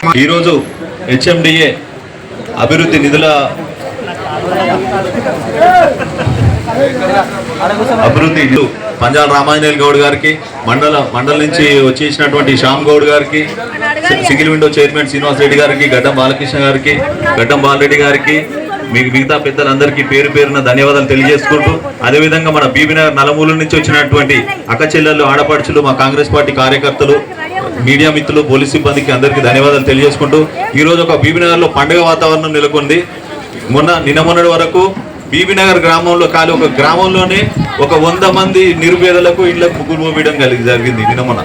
ఈరోజు హెచ్ఎండిఏ అభివృద్ధి నిధుల అభివృద్ధి పంజాల రామాంజనేయులు గౌడ్ గారికి మండల మండల నుంచి వచ్చేసినటువంటి శ్యామ్ గౌడ్ గారికి C- single window chairman Srinivas Reddy గారికి గడ్డం బాలకృష్ణ గారికి గడ్డం బాలరెడ్డి గారికి మీకు మిగతా పెద్దలందరికీ పేరు పేరున ధన్యవాదాలు తెలియజేసుకుంటూ అదేవిధంగా మన బీబీనగర్ నలుమూల నుంచి వచ్చినటువంటి అక్క చెల్లెళ్ళు ఆడపడుచులు మా కాంగ్రెస్ పార్టీ కార్యకర్తలు మీడియా మిత్రులు పోలీస్ సిబ్బందికి అందరికీ ధన్యవాదాలు తెలియజేసుకుంటూ ఈరోజు ఒక బీబీనగర్లో పండుగ వాతావరణం నెలకొంది. మొన్న నిన్న మొన్నటి వరకు బీబీనగర్ గ్రామంలో కాలి ఒక గ్రామంలోనే ఒక వంద మంది నిరుపేదలకు ఇళ్ళకు ముగ్గురు మోపించడం కలిగి జరిగింది నిన్న మొన్న.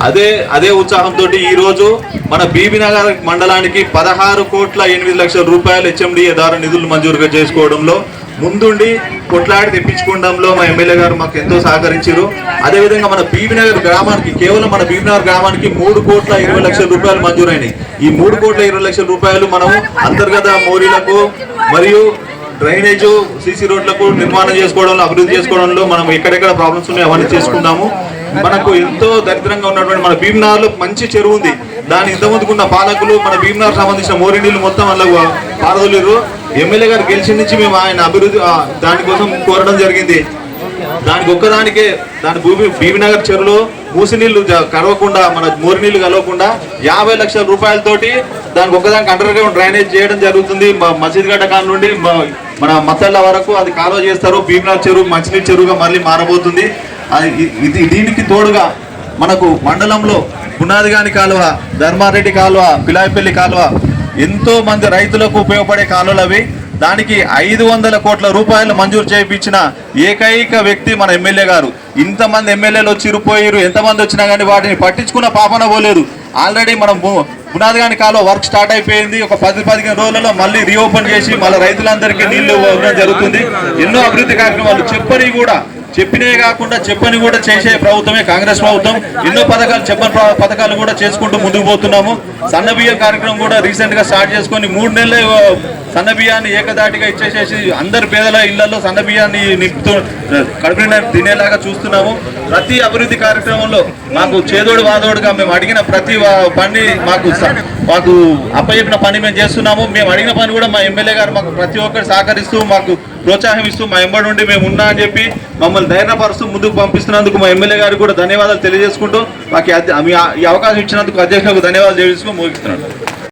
అదే అదే ఉత్సాహంతో ఈరోజు మన బీబీనగర్ మండలానికి పదహారు కోట్ల ఎనిమిది లక్షల రూపాయలు హెచ్ఎండిఏ ద్వారా నిధులు మంజూరుగా చేసుకోవడంలో ముందుండి కొట్లాడి తెప్పించుకోవడంలో మా ఎమ్మెల్యే గారు మాకు ఎంతో సహకరించారు అదేవిధంగా మన బీబీనగర్ గ్రామానికి కేవలం మన బీబీనగర్ గ్రామానికి మూడు కోట్ల ఇరవై లక్షల రూపాయలు మంజూరైనాయి. ఈ మూడు కోట్ల ఇరవై లక్షల రూపాయలు మనము అంతర్గత మోరీలకు మరియు డ్రైనేజ్ సీసీ రోడ్లకు నిర్మాణం చేసుకోవడంలో అభివృద్ధి చేసుకోవడంలో మనం ఎక్కడెక్కడ ప్రాబ్లమ్స్ ఉన్నాయో అవన్నీ చేసుకున్నాము మనకు ఎంతో దరిద్రంగా ఉన్నటువంటి మన భీమ్నార్లో మంచి చెరువు ఉంది. దాని ఇంతకుముందుకున్న పాలకులు మన భీమ్నార్ సంబంధించిన మోరి నీళ్ళు మొత్తం అందులో పారదలేరు ఎమ్మెల్యే గారు గెలిచిన నుంచి మేము ఆయన అభివృద్ధి దానికోసం కోరడం జరిగింది. దానికి ఒక్కదానికే దాని భూమి భీమినగర్ చెరువులో మూసి నీళ్ళు కడవకుండా కలవకుండా మన మోరి నీళ్ళు కలవకుండా యాభై లక్షల రూపాయలతోటి దానికి ఒక్కదానికి అండర్ గ్రౌండ్ డ్రైనేజ్ చేయడం జరుగుతుంది. మ- మసీద్ గడ్డ కాడ నుండి మన మసళ్ళ వరకు అది కాలువ చేస్తారు. భీమినగర్ చెరువు మంచినీటి చెరువుగా మళ్ళీ మారబోతుంది. ఇది దీనికి తోడుగా మనకు మండలంలో పునాదిగాని కాలువ ధర్మారెడ్డి కాలువ పిలాయిపల్లి కాలువ ఎంతో మంది రైతులకు ఉపయోగపడే కాలువలు అవి. దానికి ఐదు వందల కోట్ల రూపాయలు మంజూరు చేయించిన ఏకైక వ్యక్తి మన ఎమ్మెల్యే గారు. ఇంతమంది ఎమ్మెల్యేలు వచ్చి ఎంతమంది వచ్చినా కానీ వాటిని పట్టించుకున్న పాపన పోలేదు. ఆల్రెడీ మనం పునాదిగాని పునాది కాని కాలువ వర్క్ స్టార్ట్ అయిపోయింది. ఒక పది పదిహేను రోజులలో మళ్ళీ రీఓపెన్ చేసి మళ్ళీ రైతులందరికీ నీళ్ళు ఇవ్వడం జరుగుతుంది. ఎన్నో అభివృద్ధి కార్యక్రమాలు చెప్పని కూడా చెప్పినే కాకుండా చెప్పని కూడా చేసే ప్రభుత్వమే కాంగ్రెస్ ప్రభుత్వం. ఎన్నో పథకాలు చెప్పని పథకాలు కూడా చేసుకుంటూ ముందుకు పోతున్నాము. సన్న బియ్యం కార్యక్రమం కూడా రీసెంట్గా స్టార్ట్ చేసుకొని మూడు నెలలు ఓ, సన్న బియ్యాన్ని ఏకదాటిగా ఇచ్చేసేసి అందరి పేదల ఇళ్ళలో సన్న బియ్యాన్ని నింపుతూ కడుపున తినేలాగా చూస్తున్నాము. ప్రతి అభివృద్ధి కార్యక్రమంలో మాకు చేదోడు వాదోడుగా మేము అడిగిన ప్రతి పని మాకు మాకు అప్పచెప్పిన పని మేము చేస్తున్నాము. మేము అడిగిన పని కూడా మా ఎమ్మెల్యే గారు మాకు ప్రతి ఒక్కరు సహకరిస్తూ మాకు ప్రోత్సాహం ఇస్తూ మా ఎంబడి ఉండి మేము ఉన్నా అని చెప్పి మమ్మల్ని ధైర్యపరుస్తూ ముందుకు పంపిస్తున్నందుకు మా ఎమ్మెల్యే గారికి కూడా ధన్యవాదాలు తెలియజేసుకుంటూ మాకు ఈ ఈ అవకాశం ఇచ్చినందుకు అధ్యక్షులకు ధన్యవాదాలు తెలియజేసుకుని ముగిస్తున్నాను.